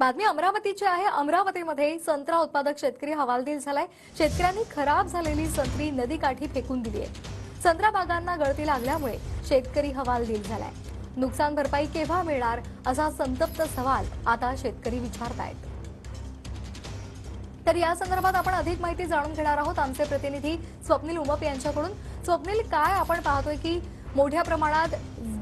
बातमी अमरावतीची आहे. अमरावतीमध्ये संत्रा उत्पादक शेतकरी हवालदिल झालाय. शेतकऱ्यांनी खराब झालेली संत्री नदीकाठी फेकून दिली आहे. संत्रा बागांना गळती लागल्यामुळे शेतकरी हवालदिल झालाय. नुकसान भरपाई केव्हा मिळणार असा संतप्त सवाल आता शेतकरी विचारतायत. तर या संदर्भात आपण अधिक माहिती जाणून घेणार आहोत. आमचे प्रतिनिधी स्वप्नील उमप यांच्याकडून. स्वप्नील काय आपण पाहतोय की मोठ्या प्रमाणात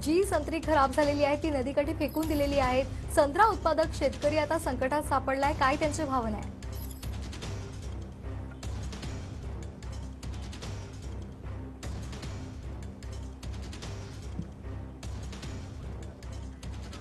जी संत्री खराब झालेली आहे ती नदीकाठी फेकून दिलेली आहेत संत्रा उत्पादक शेतकरी आता संकटात सापडलाय. काय त्यांची भावना आहे?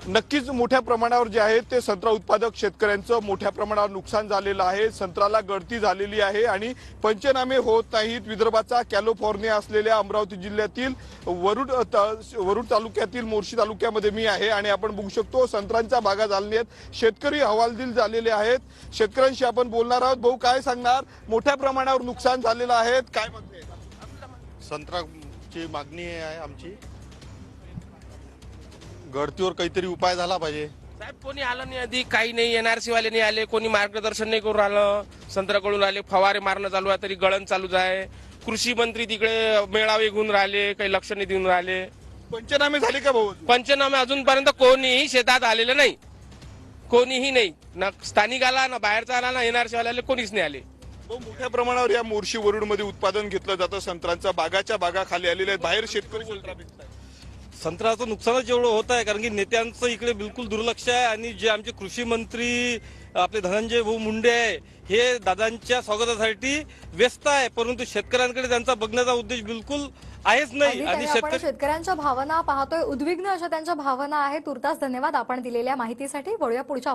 नक्कीच मोठ्या प्रमाणावर जे आहे ते संत्रा उत्पादक शेतकऱ्यांचं मोठ्या प्रमाणावर नुकसान झालेलं आहे. संत्राला गळती झालेली आहे आणि पंचनामे होत नाहीत. विदर्भाचा कॅलिफोर्निया असलेल्या अमरावती जिल्ह्यातील वरुड त- वरुड तालुक्यातील मोर्शी तालुक्यामध्ये मी आहे आणि आपण बघू शकतो संत्रांच्या बागा झालेल्या आहेत. शेतकरी हवालदिल झालेले आहेत. शेतकऱ्यांशी आपण बोलणार आहोत. भाऊ काय सांगणार? मोठ्या प्रमाणावर नुकसान झालेलं आहे. काय मागणी संत्राची मागणी आहे आमची. गळतीवर काहीतरी उपाय झाला पाहिजे. साहेब कोणी आलं नाही आधी काही नाही. एनआरसी वाले नाही आले कोणी मार्गदर्शन नाही करून राहिलं संत्र्याकडून आले फवारे मारणं चालू आहे तरी गळण चालूच आहे. कृषी मंत्री तिकडे मेळावे घेऊन राहिले काही लक्ष नाही देऊन राहिले. पंचनामे झाले का भाऊ पंचनामे अजूनपर्यंत कोणीही शेतात आलेलं नाही. कोणीही नाही. ना स्थानिक आला ना बाहेरचा आला ना एनआरसी वाले आले कोणीच नाही आले. भाऊ, मोठ्या प्रमाणावर या मोर्शी वरुडमध्ये उत्पादन घेतलं जातं. संत्र्यांचा बागाच्या बागा खाली आलेल्या आहेत. बाहेर शेतकरी संत्रा विकतायत. संत्र्याचं नुकसानच एवढं होत आहे कारण की नेत्यांचं इकडे बिलकुल दुर्लक्ष आहे आणि जे आमचे कृषी मंत्री आपले धनंजय भाऊ मुंडे आहे हे दादांच्या स्वागतासाठी व्यस्त आहे परंतु शेतकऱ्यांकडे त्यांचा बघण्याचा उद्देश बिलकुल आहेच नाही आणि शेतकऱ्यांच्या भावना पाहतोय उद्विग्न अशा त्यांच्या भावना आहेत. तुर्तास धन्यवाद आपण दिलेल्या माहितीसाठी. वळूया पुढच्या